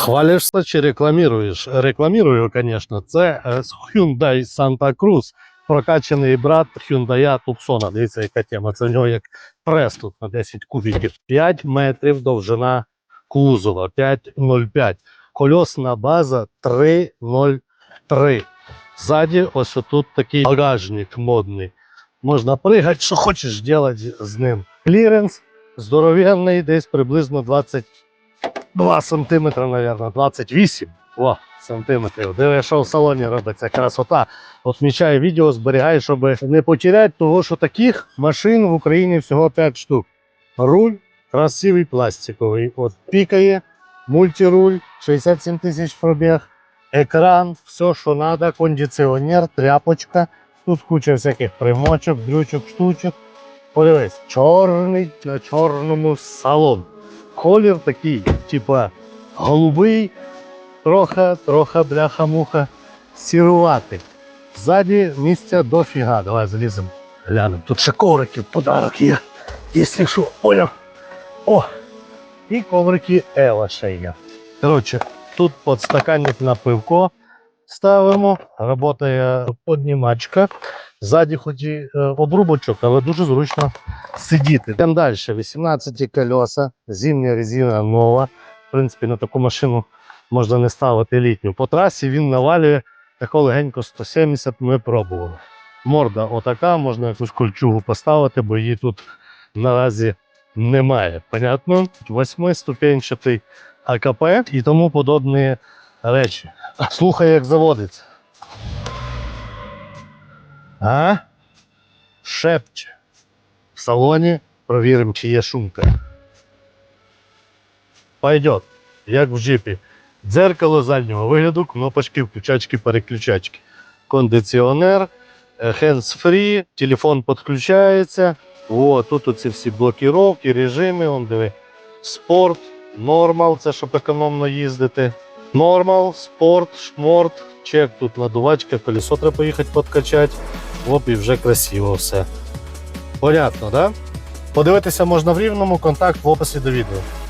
Хвалишся чи рекламуєш? Рекламую, звісно. Це е, Hyundai Santa Cruz, прокачаний брат Hyundai Tucson. Дивіться, яка тема. Це в нього як прес тут на 10 кубиків. 5 метрів довжина кузова, 5,05. Кольосна база 3,03. Ззаді ось тут такий багажник модний. Можна пригати, що хочеш робити з ним. Кліренс здоровенний, десь приблизно 22 сантиметри, мабуть, 28 О, сантиметрів. Диви, що в салоні робиться, красота. Отмічаю відео, зберігаю, щоб не потеряти того, що таких машин в Україні всього 5 штук. Руль красивий пластиковий. От пікає, мультируль, 67 тисяч пробіг, екран, все, що треба, кондиціонер, тряпочка. Тут куча всяких примочок, дрючок, штучок. Подивись, чорний на чорному салон. Колір такий, типа голубий, трохи, трохи бляха-муха, сіруватий. Ззаді місця дофіга. Давай заліземо. Глянемо. Тут ще коврики, подарок є. Якщо що, поняв. О! І коврики Ева ще є. Коротше, тут подстаканник на пивко ставимо. Работає поднімачка. Ззаді хоч і е, обрубочок, але дуже зручно сидіти. Йдемо далі. 18 колеса, зимня резина нова. В принципі, на таку машину можна не ставити літню. По трасі він навалює тако легенько 170 ми пробували. Морда отака, можна якусь кольчугу поставити, бо її тут наразі немає. Понятно? Восьмиступенчатий АКП і тому подобні речі. Слухай, як заводиться. А? Шепче. В салоні провіримо, чи є шумка. Пойдет, як в джипі. Дзеркало заднього вигляду, кнопочки, включачки, переключачки. Кондиціонер, hands-free, телефон підключається. О, тут оці всі блокіровки, режими, он диви. Спорт, нормал, це щоб економно їздити. Нормал, спорт, шморт, чек, тут надувачка, колесо треба поїхати підкачати. Оп, і вже красиво все. Понятно, так? Да? Подивитися можна в рівному, контакт в описі до відео.